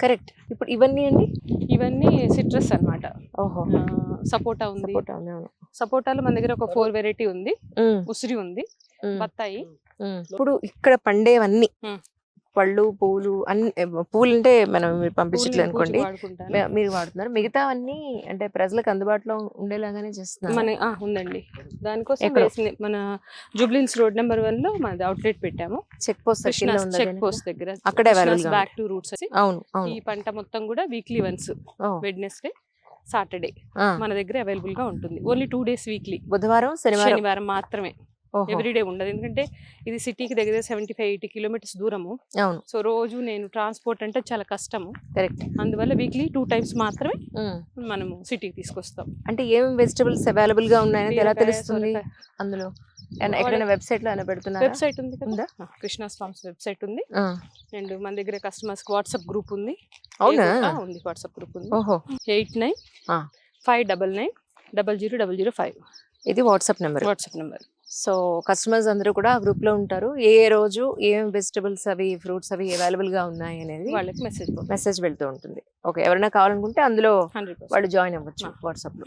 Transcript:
Correct. ఇప్పుడు ఇవన్నీ అండి? ఇవన్నీ సిట్రస్ అన్నమాట. ఓహో. సపోటా ఉంది. సపోటాలో మన దగ్గర ఒక ఫోర్ వెరైటీ ఉంది. ఉసిరి ఉంది బత్తాయి. ఇప్పుడు ఇక్కడ పండేవన్నీ. పళ్ళు పూలు అన్ని పూలు అంటే మనం మీరు పంపించట్లేదు అనుకోండి. మీరు వాడుతున్నారు. మిగతా అన్ని అంటే ప్రజలకు అందుబాటులో ఉండేలాగానే చేస్తున్నారు. మన ఆ, ఉందండి. దానికోసం మన జూబ్లీన్స్ రోడ్ నెంబర్ వన్లో మనది అవుట్లెట్ పెట్టాము. Check post check? పోస్ట్ దగ్గర. అక్కడే బ్యాక్ టు రూట్స్ అవును ఈ అవును పంట మొత్తం కూడా వీక్లీ వన్స్ వెడ్నెస్డే సాటర్డే. మన దగ్గర అవైలబుల్గా ఉంటుంది. ఓన్లీ టూ డేస్ వీక్లీ బుధవారం శనివారం. శనివారం మాత్రమే. ఎవ్రీడే ఉండదు. ఎందుకంటే ఇది సిటీకి దగ్గర సెవెంటీ ఫైవ్ ఎయిటీ కిలోమీటర్స్ దూరము. అవును. సో రోజు నేను ట్రాన్స్పోర్ట్ అంటే చాలా కష్టము. కరెక్ట్. అందువల్ల వీక్లీ టూ టైమ్స్ మాత్రమే మనము సిటీకి తీసుకొస్తాం. అంటే ఏం వెజిటబుల్స్ అవైలబుల్గా ఉన్నాయని ఎలా తెలుస్తుంది. అందులో ఎక్కడైనా వెబ్సైట్లో పెడుతున్నారా? వెబ్సైట్ ఉంది? కదా. కృష్ణ స్వామ్స్ వెబ్సైట్ ఉంది. అండ్ మన దగ్గర కస్టమర్స్ వాట్సాప్ గ్రూప్ ఉంది. అవునా? ఉంది వాట్సాప్ గ్రూప్ ఉంది. ఓహో! Eight nine. Five double nine double zero double zero five. ఇది WhatsApp number. WhatsApp number. So customers అందరూ కూడా ఆ గ్రూప్లో ఉంటారు. ఏ ఏ రోజు ఏం వెజిటబుల్స్ అవి ఫ్రూట్స్ అవి అవైలబుల్గా ఉన్నాయి అనేది వాళ్ళకి మెసేజ్ మెసేజ్ వెళ్తూ ఉంటుంది. ఓకే ఎవరైనా కావాలనుకుంటే అందులో వాళ్ళు జాయిన్ అవ్వచ్చు వాట్సాప్లో